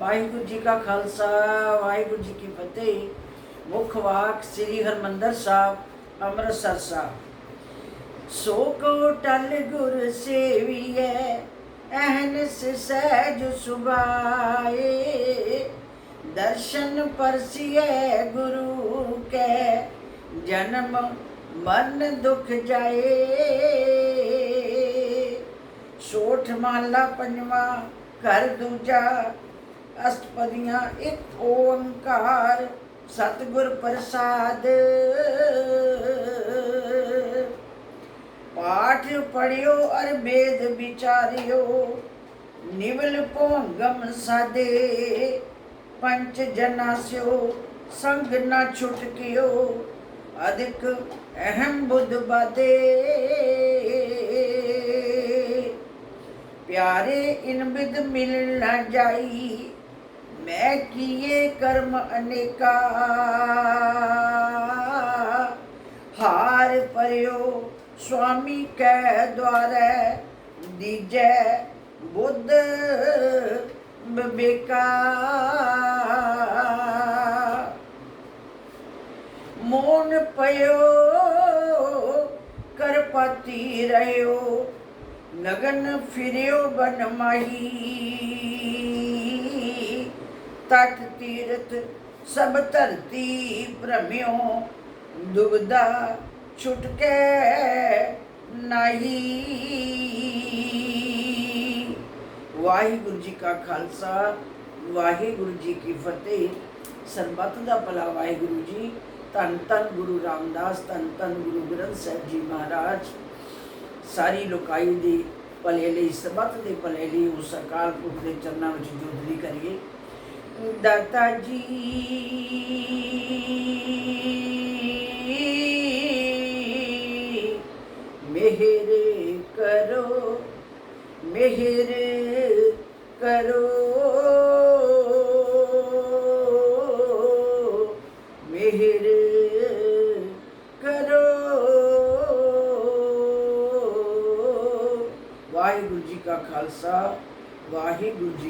ਵਾਹਿਗੁਰੂ ਜੀ ਕਾ ਖਾਲਸਾ, ਵਾਹਿਗੁਰੂ ਜੀ ਕੀ ਫਤਿਹ। ਮੁੱਖ ਵਾਕ ਸ੍ਰੀ ਹਰਮੰਦਰ ਸਾਹਿਬ, ਅੰਮ੍ਰਿਤਸਰ ਸਾਹਿਬ। ਸੋ ਕੋ ਟਲ ਗੁਰ ਸੇਵੀਐ, ਅਹਨਸ ਸਹਿਜ ਸੁਭਾਏ। ਦਰਸ਼ਨ ਪਰਸੀਐ ਗੁਰੂ ਕੈ, ਜਨਮ ਮਨ ਦੁਖ ਜਾਏ। ਸੋਠ ਮਹਲਾ ਪੰਜਵਾ, ਘਰ ਦੂਜਾ ਅਸ਼ਟਪਦੀਆਂ ਇੱਕ ਓੰਕਾਰ, ਸਤਿਗੁਰ ਪ੍ਰਸਾਦ। ਪਾਠ ਪੜਿਓ ਅਰ ਵੇਦ ਵਿਚਾਰਿਓ, ਨਿਵਲ ਭੋਗਮ ਸਾਦੇ। ਪੰਚ ਜਨਾ ਸਿਓ, ਸੰਗ ਨਾ ਛੁਟਕਿਓ, ਅਧਿਕ ਅਹਮ ਬੁੱਧ ਬਾਦੇ। ਪਿਆਰੇ ਇਨ ਬਿਦ ਮਿਲ ਨਾ ਜਾਈ ਮੈਂ ਕੀਏ ਕਰਮ ਅਨੇਕਾ। ਹਾਰ ਪਰਿਓ ਸੁਆਮੀ ਕੈ ਦਵਾਰੈ ਦੀਜੈ ਬੁੱਧ ਬਬੇਕਾ। ਮੋਨ ਪਇਓ ਕਰਪਤੀ ਰਹਿਓ ਨਗਨ ਫਿਰਿਓ ਬਨ ਮਾਹੀ ਤਟ ਤੀਰਥ, ਸਭ ਧਰਤੀ ਭ੍ਰਮਿਓ, ਦੁਬਦਾ ਛੁਟਕੇ ਨਹੀਂ। ਵਾਹਿਗੁਰੂ ਜੀ ਕਾ ਖਾਲਸਾ, ਵਾਹਿਗੁਰੂ ਜੀ ਕੀ ਫਤਿਹ। ਸਰਬੱਤ ਦਾ ਭਲਾ ਵਾਹਿਗੁਰੂ ਜੀ। ਧੰਨ ਧੰਨ ਗੁਰੂ ਰਾਮਦਾਸ, ਧੰਨ ਧੰਨ ਗੁਰੂ ਗ੍ਰੰਥ ਸਾਹਿਬ ਜੀ ਮਹਾਰਾਜ। ਸਾਰੀ ਲੋਕਾਈ ਦੀ ਭਲੇ ਲਈ, ਸਰਬੱਤ ਦੇ ਭਲੇ ਲਈ ਉਸ ਅਕਾਲ ਪੁਰਖ ਦੇ ਚਰਨਾਂ ਵਿੱਚ ਜੋਦਰੀ ਕਰੀਏ। ਦਾਤਾ ਜੀ ਮਿਹਰ ਕਰੋ ਮਿਹਰ ਕਰੋ। ਮਿਹਰ ਕਰੋ। ਵਾਹਿਗੁਰੂ ਜੀ ਕਾ ਖਾਲਸਾ ਵਾਹਿਗੁਰੂ ਜੀ